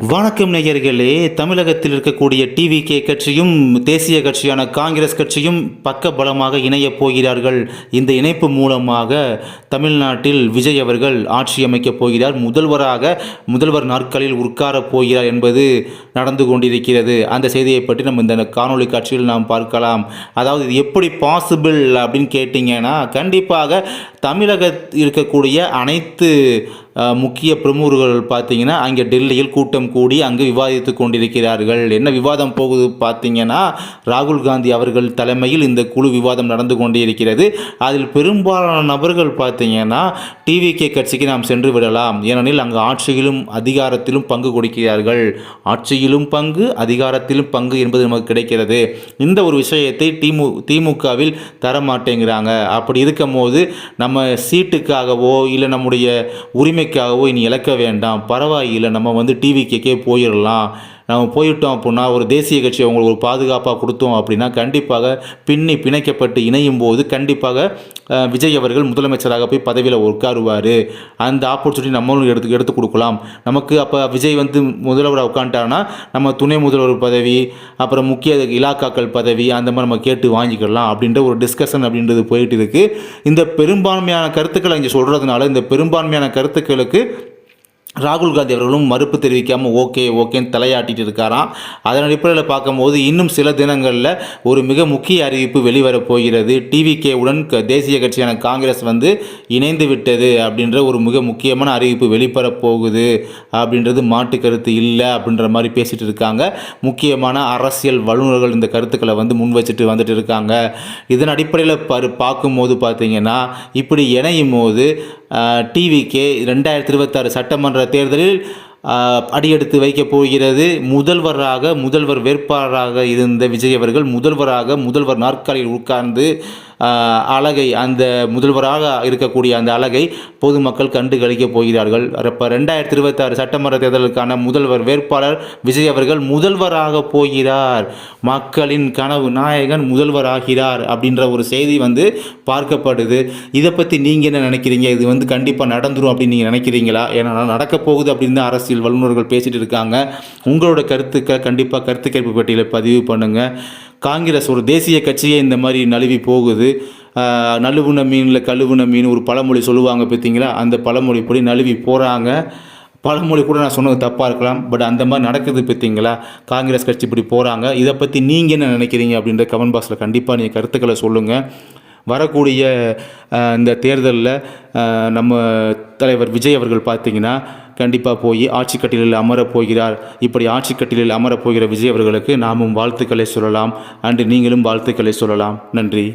வணக்கம் நேயர்களே. தமிழகத்தில் இருக்கக்கூடிய டிவிகே கட்சியும் தேசிய கட்சியான காங்கிரஸ் கட்சியும் பக்க பலமாக இணையப் போகிறார்கள். இந்த இணைப்பு மூலமாக தமிழ்நாட்டில் விஜய் அவர்கள் ஆட்சி அமைக்கப் போகிறார். முதல்வராக முதல்வர் நாட்களில் உட்காரப் போகிறார் என்பது நடந்து கொண்டிருக்கிறது. அந்த செய்தியை பற்றி நம்ம இந்த காணொலி காட்சியில் நாம் பார்க்கலாம். அதாவது இது எப்படி பாசிபிள் அப்படின்னு கேட்டிங்கன்னா கண்டிப்பாக தமிழக இருக்கக்கூடிய அனைத்து முக்கிய பிரமுகர்கள் பார்த்தீங்கன்னா அங்கே டெல்லியில் கூட்டம் கூடி அங்கு விவாதித்து கொண்டிருக்கிறார்கள். என்ன விவாதம் போகுது பார்த்தீங்கன்னா ராகுல் காந்தி அவர்கள் தலைமையில் இந்த குழு விவாதம் நடந்து கொண்டே இருக்கிறது அதில் பெரும்பாலான நபர்கள் பார்த்தீங்கன்னா டிவிகே கட்சிக்கு நாம் சென்று விடலாம். ஏனெனில் அங்கு ஆட்சியிலும் அதிகாரத்திலும் பங்கு கொடுக்கிறார்கள். ஆட்சியிலும் பங்கு அதிகாரத்திலும் பங்கு என்பது நமக்கு கிடைக்கிறது. இந்த ஒரு விஷயத்தை திமு திமுகவில் தர மாட்டேங்கிறாங்க அப்படி இருக்கும்போது நம்ம சீட்டுக்காகவோ இல்லை நம்முடைய உரிமை உரிமைக்காகவோ இனி இழக்க வேண்டாம். பரவாயில்லை நம்ம வந்து டிவிக்கே போயிடலாம். நம்ம போயிட்டோம் அப்படின்னா ஒரு தேசிய கட்சி அவங்களுக்கு ஒரு பாதுகாப்பாக கொடுத்தோம் அப்படின்னா கண்டிப்பாக பின்னி பிணைக்கப்பட்டு இணையும் போது கண்டிப்பாக விஜய் அவர்கள் முதலமைச்சராக போய் பதவியில் உட்காருவார். அந்த ஆப்பர்ச்சுனிட்டி நம்மளும் எடுத்து எடுத்து கொடுக்கலாம். நமக்கு அப்போ விஜய் வந்து முதல்வராக உட்காந்துட்டாருன்னா நம்ம துணை முதல்வர் பதவி அப்புறம் முக்கிய இலாக்காக்கள் பதவி அந்த மாதிரி நம்ம கேட்டு வாங்கிக்கலாம் அப்படின்ற ஒரு டிஸ்கஷன் அப்படின்றது போயிட்டு இருக்குது இந்த பெரும்பான்மையான கருத்துக்களை இங்கே சொல்கிறதுனால இந்த பெரும்பான்மையான கருத்துக்களுக்கு ராகுல் காந்தி அவர்களும் மறுப்பு தெரிவிக்காமல் ஓகே ஓகேன்னு தலையாட்டிட்டு இருக்காராம். அதன் அடிப்படையில் பார்க்கும்போது இன்னும் சில தினங்களில் ஒரு மிக முக்கிய அறிவிப்பு வெளிவரப் போகிறது. டிவிகே உடன் க- தேசிய கட்சியான காங்கிரஸ் வந்து இணைந்து விட்டது அப்படின்ற ஒரு மிக முக்கியமான அறிவிப்பு வெளிப்படப் போகுது அப்படின்றது மாட்டு கருத்து இல்லை அப்படின்ற மாதிரி பேசிகிட்டு இருக்காங்க. முக்கியமான அரசியல் வல்லுநர்கள் இந்த கருத்துக்களை வந்து முன் வச்சுட்டு வந்துட்டு இருக்காங்க. இதன் அடிப்படையில் பரு பார்க்கும்போது பார்த்தீங்கன்னா இப்படி இணையும் போது டிவிக்கே ரெண்டாயிரத்தி இருபத்தாறு சட்டமன்ற தேர்தலில் அடியெடுத்து வைக்கப் போகிறது. முதல்வராக முதல்வர் வேட்பாளராக இருந்த விஜய் அவர்கள் முதல்வராக முதல்வர் நாற்காலியில் உட்கார்ந்து அழகை அந்த முதல்வராக இருக்கக்கூடிய அந்த அழகை பொதுமக்கள் கண்டு கழிக்கப் போகிறார்கள். இப்போ ரெண்டாயிரத்தி இருபத்தாறு சட்டமன்ற தேர்தலுக்கான முதல்வர் வேட்பாளர் விஜய் அவர்கள் முதல்வராக போகிறார். மக்களின் கனவு நாயகன் முதல்வராகிறார் அப்படின்ற ஒரு செய்தி வந்து பார்க்கப்படுது. இதை பற்றி நீங்கள் என்ன நினைக்கிறீங்க? இது வந்து கண்டிப்பாக நடந்துடும் அப்படின்னு நீங்கள் நினைக்கிறீங்களா? ஏன்னா நடக்க போகுது அப்படின்னு தான் அரசியல் வல்லுநர்கள் பேசிகிட்டு இருக்காங்க. உங்களோட கருத்துக்களை கண்டிப்பாக கருத்து கேட்பு பட்டியலை பதிவு பண்ணுங்கள் காங்கிரஸ் ஒரு தேசிய கட்சியே இந்த மாதிரி நழுவி போகுது. நழுவுன மீனில் கழுவுன மீன் ஒரு பழமொழி சொல்லுவாங்க பார்த்தீங்களா? அந்த பழமொழி படி நழுவி போகிறாங்க பழமொழி கூட நான் சொன்னது தப்பாக இருக்கலாம். பட் அந்த மாதிரி நடக்குது பார்த்தீங்களா? காங்கிரஸ் கட்சி இப்படி போகிறாங்க இதை பற்றி நீங்கள் என்ன நினைக்கிறீங்க அப்படின்ற கமெண்ட் பாக்ஸில் கண்டிப்பாக நீங்கள் கருத்துக்களை சொல்லுங்கள் வரக்கூடிய இந்த தேர்தலில் நம்ம தலைவர் விஜய் அவர்கள் பார்த்தீங்கன்னா கண்டிப்பாக போய் ஆட்சி கட்டிலில் அமரப் போகிறார். இப்படி ஆட்சி கட்டிலில் அமரப் போகிற விஜய் அவர்களுக்கு நாமும் வாழ்த்துக்களை சொல்லலாம். அன்று நீங்களும் வாழ்த்துக்களை சொல்லலாம். நன்றி.